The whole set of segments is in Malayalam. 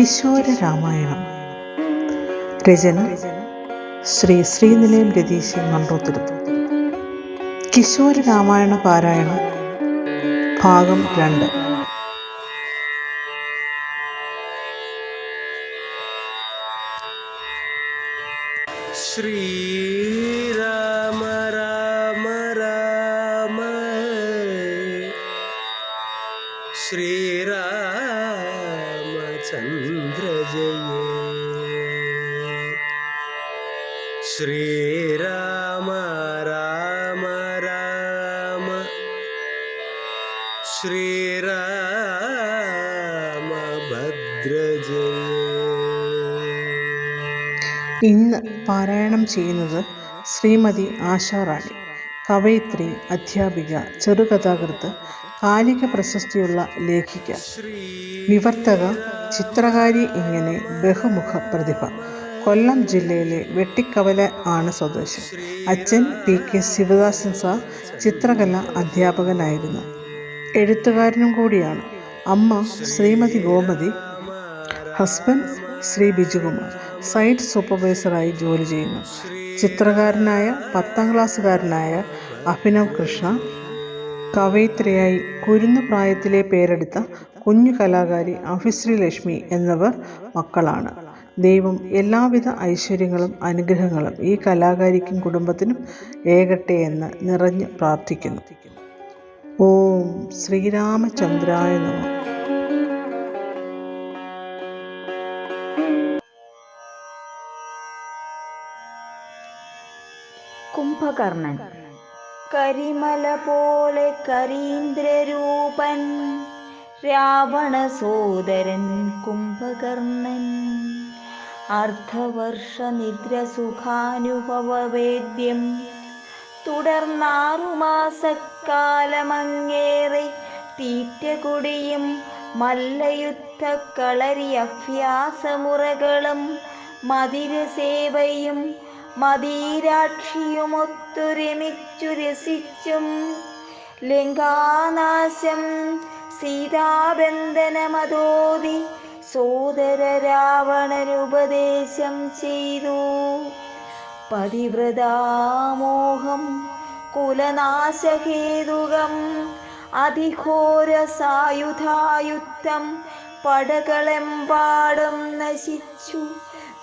കിശോര രാമായണം. രചന ശ്രീ ശ്രീനിലയം രതീശൻ മൺറോത്തുരുത്ത് കിശോര രാമായണ പാരായണം ഭാഗം രണ്ട്. ശ്രീരാമ രാമ രാമ ശ്രീരാമചന്ദ്ര ശ്രീരാമ രാമ രാമ. ശ്രീരാമഭദ്ര ജയ. ഇന്ന് പാരായണം ചെയ്യുന്നത് ശ്രീമതി ആശാറാണി കവയിത്രി അധ്യാപിക ചെറുകഥാകൃത്ത് കാലിക പ്രശസ്തിയുള്ള ലേഖിക വിവർത്തക ചിത്രകാരി ഇങ്ങനെ ബഹുമുഖ പ്രതിഭ. കൊല്ലം ജില്ലയിലെ വെട്ടിക്കവല ആണ് സ്വദേശം. അച്ഛൻ പി. കെ. ശിവദാസൻ സാർ ചിത്രകല അധ്യാപകനായിരുന്നു. എഴുത്തുകാരനും കൂടിയാണ്. അമ്മ ശ്രീമതി ഗോമതി ഹസ്ബൻഡ് ശ്രീ ബിജുകുമാർ. സൈറ്റ് സൂപ്പർവൈസറായി ജോലി ചെയ്യുന്നു. ചിത്രകാരനായ പത്താം ക്ലാസ്സുകാരനായ അഭിനവ് കൃഷ്ണ കവയിത്രിയായി കുരുന്നു പ്രായത്തിലെ പേരെടുത്ത കുഞ്ഞു കലാകാരി അഭിശ്രീ ലക്ഷ്മി എന്നിവർ മക്കളാണ്. ദൈവം എല്ലാവിധ ഐശ്വര്യങ്ങളും അനുഗ്രഹങ്ങളും ഈ കലാകാരിക്കും കുടുംബത്തിനും ഏകട്ടെ എന്ന് നിറഞ്ഞു പ്രാർത്ഥിക്കുന്നു. ഓം ശ്രീരാമചന്ദ്രായ നമ. കുംഭകർണൻ. കരിമല പോലെ കരീന്ദ്രരൂപൻ രാവണ സോദരൻ കുംഭകർണൻ. അർദ്ധവർഷ നിദ്ര സുഖാനുഭവവേദ്യം തുടർന്നാറുമാസക്കാലമങ്ങേറെ തീറ്റകുടിയും മല്ലയുദ്ധ കളരി അഭ്യാസമുറകളും മതിരസേവയും മദീരാക്ഷിയുമൊത്തു രസിച്ചും ലങ്കാനാശം സീതാബന്ധനമതോതി സോദര രാവണനുപദേശം ചെയ്തു പതിവ്രതാമോഹം കുലനാശഹേതുകം അതിഘോര സായുധായുദ്ധം പടകളെമ്പാടും നശിച്ചു.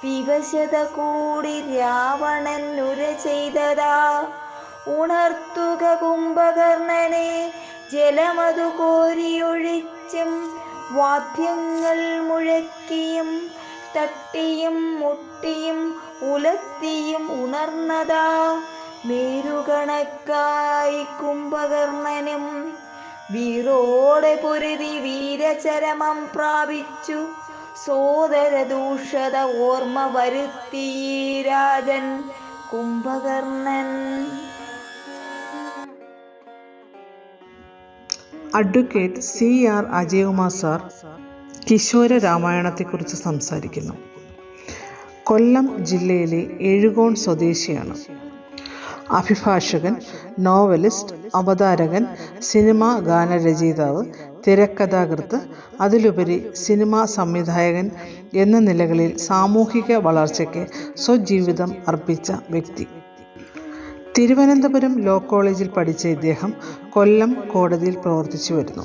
വിവശത കൂടി രാവണൻ ഉര ചെയ്തതാ. ഉണർത്തുക കുംഭകർണനെ ജലമതു കോരിയൊഴിച്ചും വാദ്യങ്ങൾ മുഴക്കിയും തട്ടിയും മുട്ടിയും ഉലത്തിയും ഉണർന്നതാ മേരുകണക്കായി കുംഭകർണനും. വീറോടെ പൊരുതി വീരചരമം പ്രാപിച്ചു. സോദര ദൂഷത ഓർമ്മ വരുത്തി Rajan Kumbhakarnan. Advocate C R Ajayakumar sir കിശോര രാമായണത്തെക്കുറിച്ച് സംസാരിക്കുന്നു. കൊല്ലം ജില്ലയിലെ എഴുകോൺ സ്വദേശിയാണ്. അഭിഭാഷകൻ നോവലിസ്റ്റ് അവതാരകൻ സിനിമാ ഗാനരചയിതാവ് തിരക്കഥാകൃത്ത് അതിലുപരി സിനിമാ സംവിധായകൻ എന്ന നിലകളിൽ സാമൂഹിക വളർച്ചയ്ക്ക് സ്വജീവിതം അർപ്പിച്ച വ്യക്തി. തിരുവനന്തപുരം ലോ കോളേജിൽ പഠിച്ച ഇദ്ദേഹം കൊല്ലം കോടതിയിൽ പ്രവർത്തിച്ചു വരുന്നു.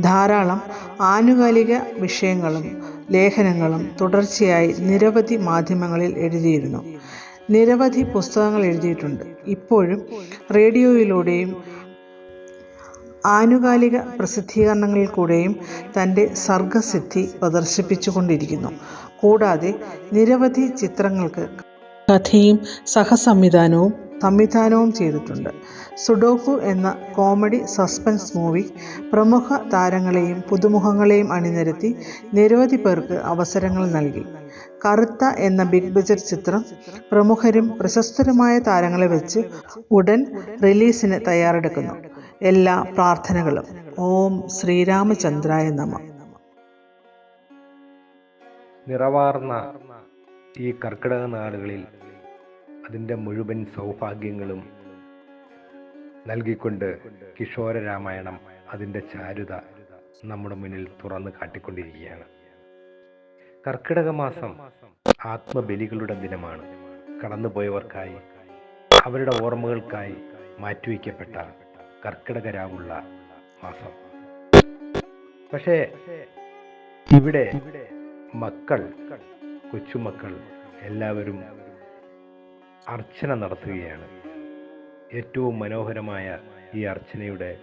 ധാരാളം ആനുകാലിക വിഷയങ്ങളും ലേഖനങ്ങളും തുടർച്ചയായി നിരവധി മാധ്യമങ്ങളിൽ എഴുതിയിരുന്നു. നിരവധി പുസ്തകങ്ങൾ എഴുതിയിട്ടുണ്ട്. ഇപ്പോഴും റേഡിയോയിലൂടെയും ആനുകാലിക പ്രസിദ്ധീകരണങ്ങളിൽ കൂടെയും തന്റെ സർഗസിദ്ധി പ്രദർശിപ്പിച്ചുകൊണ്ടിരിക്കുന്നു. കൂടാതെ നിരവധി ചിത്രങ്ങൾക്ക് കഥയും സഹസംവിധാനവും സംവിധാനവും ചെയ്തിട്ടുണ്ട്. സുഡോക്കു എന്ന കോമഡി സസ്പെൻസ് മൂവി പ്രമുഖ താരങ്ങളെയും പുതുമുഖങ്ങളെയും അണിനിരത്തി നിരവധി പേർക്ക് അവസരങ്ങൾ നൽകി. കറുത്ത എന്ന ബിഗ് ബജറ്റ് ചിത്രം പ്രമുഖരും പ്രശസ്തരുമായ താരങ്ങളെ വെച്ച് ഉടൻ റിലീസിന് തയ്യാറെടുക്കുന്നു. എല്ലാ പ്രാർത്ഥനകളും. ഓം ശ്രീരാമചന്ദ്രായ നമ. നിറവാർന്ന ഈ കർക്കിടക നാടുകളിൽ അതിന്റെ മുഴുവൻ സൗഭാഗ്യങ്ങളും നൽകിക്കൊണ്ട് കിഷോര രാമായണം അതിന്റെ ചാരുത നമ്മുടെ മുന്നിൽ തുറന്ന് കാട്ടിക്കൊണ്ടിരിക്കുകയാണ്. കർക്കിടക മാസം ആത്മബലികളുടെ ദിനമാണ്. കടന്നുപോയവർക്കായി അവരുടെ ഓർമ്മകൾക്കായി മാറ്റിവെക്കപ്പെട്ട കർക്കിടക രാവുള്ള മാസം. പക്ഷേ ഇവിടെ മക്കൾ കൊച്ചുമക്കൾ എല്ലാവരും അർച്ചന നടത്തുകയാണ്. ഏറ്റവും മനോഹരമായ ഈ അർച്ചനയുടെ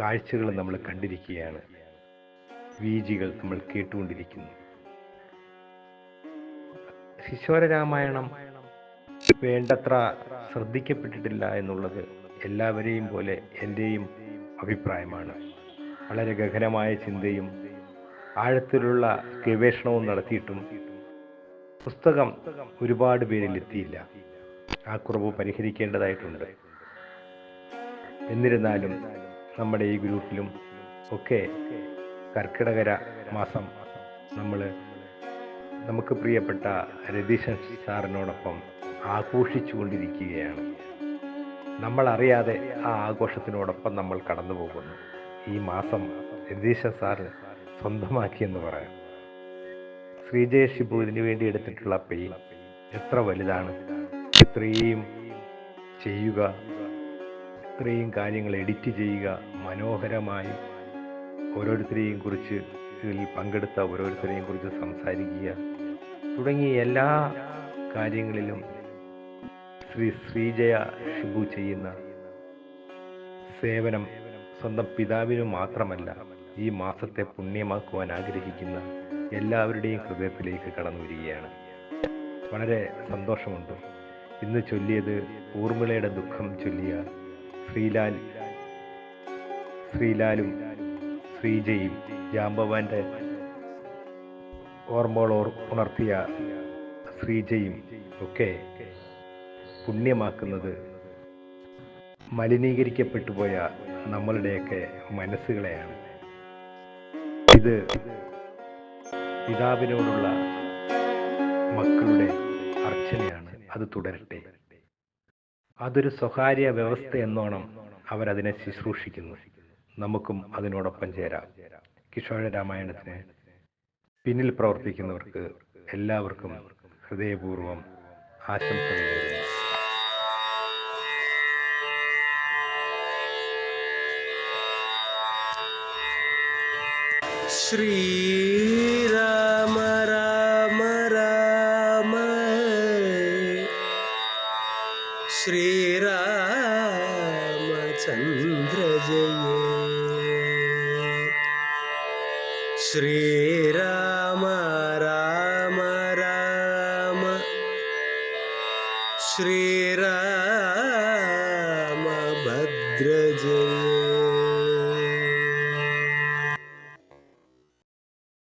കാഴ്ചകൾ നമ്മൾ കണ്ടിരിക്കുകയാണ്. വീജികൾ നമ്മൾ കേട്ടുകൊണ്ടിരിക്കുന്നു. ശിശോര രാമായണം വേണ്ടത്ര ശ്രദ്ധിക്കപ്പെട്ടിട്ടില്ല എന്നുള്ളത് എല്ലാവരെയും പോലെ എന്റെയും അഭിപ്രായമാണ്. വളരെ ഗഹനമായ ചിന്തയും ആഴത്തിലുള്ള ഗവേഷണവും നടത്തിയിട്ടും പുസ്തകം ഒരുപാട് പേരിൽ എത്തിയില്ല ആ കുറവ് പരിഹരിക്കേണ്ടതായിട്ടുണ്ട്. എന്നിരുന്നാലും നമ്മുടെ ഈ ഗ്രൂപ്പിലും ഒക്കെ കർക്കിടകര മാസം നമ്മൾ നമുക്ക് പ്രിയപ്പെട്ട രതീശൻ സാറിനോടൊപ്പം ആഘോഷിച്ചു കൊണ്ടിരിക്കുകയാണ് നമ്മൾ അറിയാതെ ആ ആഘോഷത്തിനോടൊപ്പം നമ്മൾ കടന്നു പോകുന്നു ഈ മാസം രതീശൻ സാറ് സ്വന്തമാക്കിയെന്ന് പറയാം. ശ്രീജയ ഷിബു ഇതിനു വേണ്ടി എടുത്തിട്ടുള്ള പെയിൻ എത്ര വലുതാണ്? ഇത്രയും ചെയ്യുക ഇത്രയും കാര്യങ്ങൾ എഡിറ്റ് ചെയ്യുക മനോഹരമായി ഓരോരുത്തരെയും കുറിച്ച് ഇതിൽ പങ്കെടുത്ത ഓരോരുത്തരെയും കുറിച്ച് സംസാരിക്കുക തുടങ്ങിയ എല്ലാ കാര്യങ്ങളിലും ശ്രീ ശ്രീജയ ഷിബു ചെയ്യുന്ന സേവനം സ്വന്തം പിതാവിനു മാത്രമല്ല ഈ മാസത്തെ പുണ്യമാക്കുവാൻ ആഗ്രഹിക്കുന്ന എല്ലാവരുടെയും ഹൃദയത്തിലേക്ക് കടന്നു വരികയാണ്. വളരെ സന്തോഷമുണ്ട്. ഇന്ന് ചൊല്ലിയത് ഊർമിളയുടെ ദുഃഖം ചൊല്ലിയ ശ്രീലാൽ ശ്രീലാലും ശ്രീജയും ജാംബവാന്റെ ഓർമ്മകൾ ഓർ- ഉണർത്തിയ ശ്രീജയും ഒക്കെ പുണ്യമാക്കുന്നത് മലിനീകരിക്കപ്പെട്ടു പോയ നമ്മളുടെയൊക്കെ മനസ്സുകളെയാണ്. ഇത് പിതാവിനോടുള്ള മക്കളുടെ അർച്ചനയാണ് അത് തുടരട്ടെ. അതൊരു സ്വകാര്യ വ്യവസ്ഥ എന്നോണം അവരതിനെ ശുശ്രൂഷിക്കുന്നു. നമുക്കും അതിനോടൊപ്പം ചേരാം. കിഷോര രാമായണത്തിന് പിന്നിൽ പ്രവർത്തിക്കുന്നവർക്ക് എല്ലാവർക്കും ഹൃദയപൂർവം ആശംസകൾ നേരുന്നു. ശ്രീരാമ राम राम राम। श्री